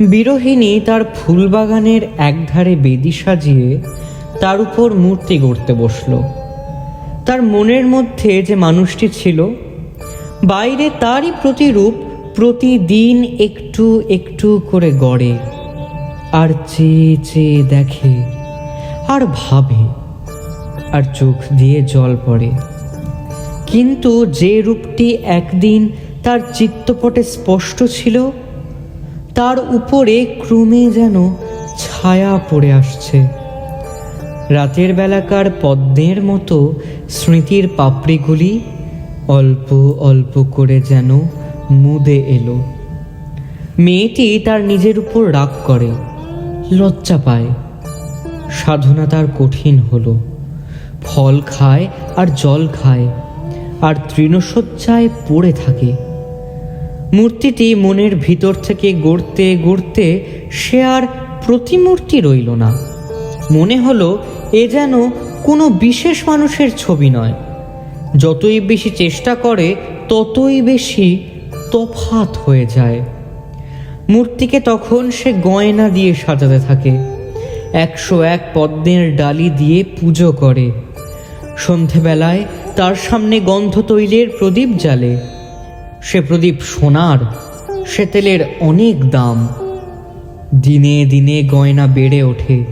বিরোহিণী তার ফুলবাগানের একধারে বেদি সাজিয়ে তার উপর মূর্তি গড়তে বসল। তার মনের মধ্যে যে মানুষটি ছিল, বাইরে তারই প্রতিরূপ প্রতিদিন একটু একটু করে গড়ে, আর চেয়ে চেয়ে দেখে, আর ভাবে, আর চোখ দিয়ে জল পড়ে। কিন্তু যে রূপটি একদিন তার চিত্তপটে স্পষ্ট ছিল তার উপরে ক্রমে যেন ছায়া পড়ে আসছে। রাতের বেলাকার পদ্মের মতো স্মৃতির পাপড়িগুলি অল্প অল্প করে যেন মুদে এলো। মেয়েটি তার নিজের উপর রাগ করে, লজ্জা পায়। সাধনা তার কঠিন হলো। ফল খায় আর জল খায়, আর তৃণশয্যায় পড়ে থাকে। মূর্তিটি মনের ভিতর থেকে গড়তে গড়তে সে আর প্রতিমূর্তি রইল না। মনে হলো এ যেন কোনো বিশেষ মানুষের ছবি নয়। যতই বেশি চেষ্টা করে, ততই বেশি তফাত হয়ে যায়। মূর্তিকে তখন সে গয়না দিয়ে সাজাতে থাকে। একশো এক পদ্মের ডালি দিয়ে পুজো করে। সন্ধেবেলায় তার সামনে গন্ধ তৈলের প্রদীপ জ্বালে। সে প্রদীপ সোনার, সে তেলের অনেক দাম। দিনে দিনে গয়না বেড়ে ওঠে,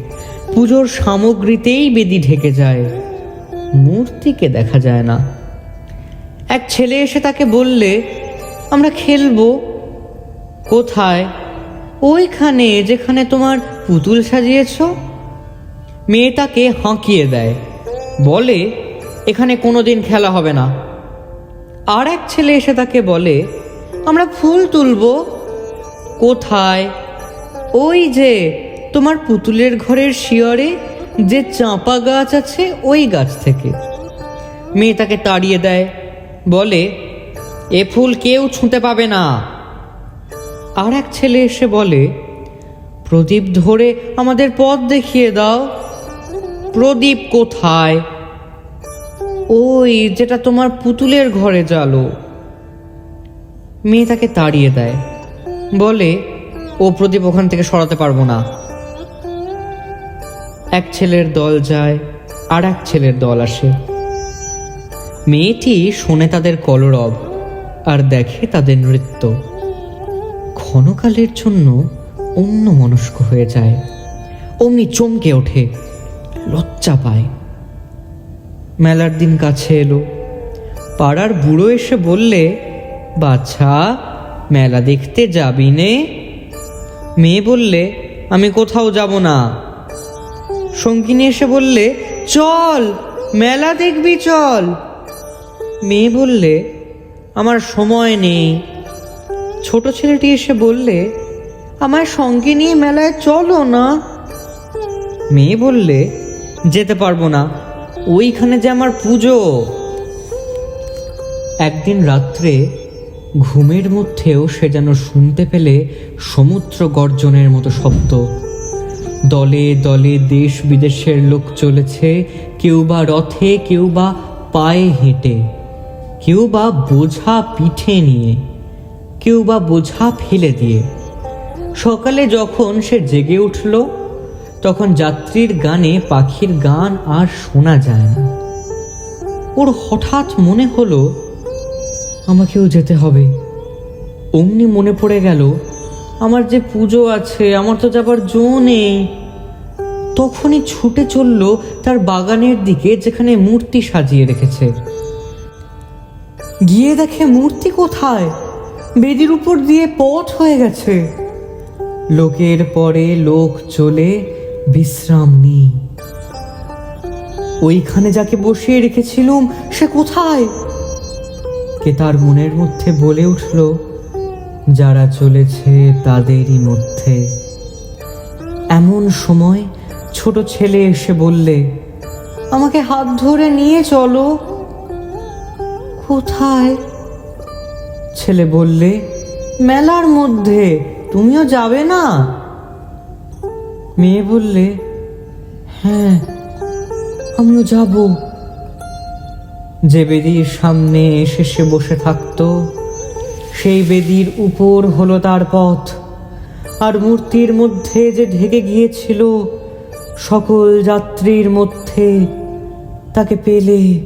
পুজোর সামগ্রীতেই বেদি ঢেকে যায়, মূর্তিকে দেখা যায় না। এক ছেলে এসে তাকে বললে, আমরা খেলব। কোথায়? ওইখানে, যেখানে তোমার পুতুল সাজিয়েছ? মেয়ে তাকে হাঁকিয়ে দেয়, বলে, এখানে কোনোদিন খেলা হবে না। আর এক ছেলে এসে তাকে বলে, আমরা ফুল তুলবো। কোথায়? ওই যে তোমার পুতুলের ঘরের শিয়রে যে চাঁপা গাছ আছে, ওই গাছ থেকে। মেয়ে তাকে তাড়িয়ে দেয়, বলে, এ ফুল কেউ ছুঁতে পাবে না। আর এক ছেলে এসে বলে, প্রদীপ ধরে আমাদের পথ দেখিয়ে দাও। প্রদীপ কোথায়? ওই যেটা তোমার পুতুলের ঘরে জ্বালো। মেয়ে তাকে তাড়িয়ে দেয়। বলে, ও প্রদীপ ওখান থেকে সরাতে পারব না। এক ছেলের দল যায়, আর এক ছেলের দল আসে। মেয়েটি শোনে তাদের কলরব, আর দেখে তাদের নৃত্য। ক্ষণকালের জন্য অন্য মনস্ক হয়ে যায়। অমনি চমকে ওঠে, লজ্জা পায়। মেলার দিন কাছে এলো। পাড়ার বুড়ো এসে বললে বাচ্চা মেলা দেখতে যাবি নে? মেয়ে বললে, আমি কোথাও যাব না। সঙ্গিনী এসে বললে, চল, মেলা দেখবি, চল। মেয়ে বললে, আমার সময় নেই। ছোট ছেলেটি এসে বললে আমার সঙ্গে নিয়ে মেলায় চলো না। মেয়ে বললে, যেতে পারব না। ওইখানে যে আমার পুজো। একদিন রাত্রে ঘুমের মধ্যেও সে যেন শুনতে পেলে সমুদ্র গর্জনের মতো শব্দ। দলে দলে দেশ বিদেশের লোক চলেছে, কেউ বা রথে, কেউ বা পায়ে হেঁটে, কেউ বা বোঝা পিঠে নিয়ে, কেউ বা বোঝা ফেলে দিয়ে। সকালে যখন সে জেগে উঠল তখন যাত্রীর গানে পাখির গান আর শোনা যায় না। ওর হঠাৎ মনে হলো, আমাকেও যেতে হবে। অমনি মনে পড়ে গেল, আমার যে পুজো আছে, আমার তো যাবার জো নেই। তখনই ছুটে চলল তার বাগানের দিকে, যেখানে মূর্তি সাজিয়ে রেখেছে। গিয়ে দেখে মূর্তি কোথায়? বেদির উপর দিয়ে পথ হয়ে গেছে। লোকের পরে লোক চলে বিশ্রাম নেই। ওইখানে যাকে বসিয়ে রেখেছিলুম, সে কোথায়? কে তার মনের মধ্যে বলে উঠল, যারা চলেছে তাদেরই মধ্যে। এমন সময় ছোট ছেলে এসে বললে, আমাকে হাত ধরে নিয়ে চলো। কোথায়? ছেলে বললে, মেলার মধ্যে, তুমিও যাবে না? মেয়ে বললে হ্যাঁ আমিও যাব। যে বেদির সামনে এসে সে বসে থাকতো, সেই বেদির উপর হলো তার পথ। আর মূর্তির মধ্যে যে ঢেকে গিয়েছিল, সকল যাত্রীর মধ্যে তাকে পেলে।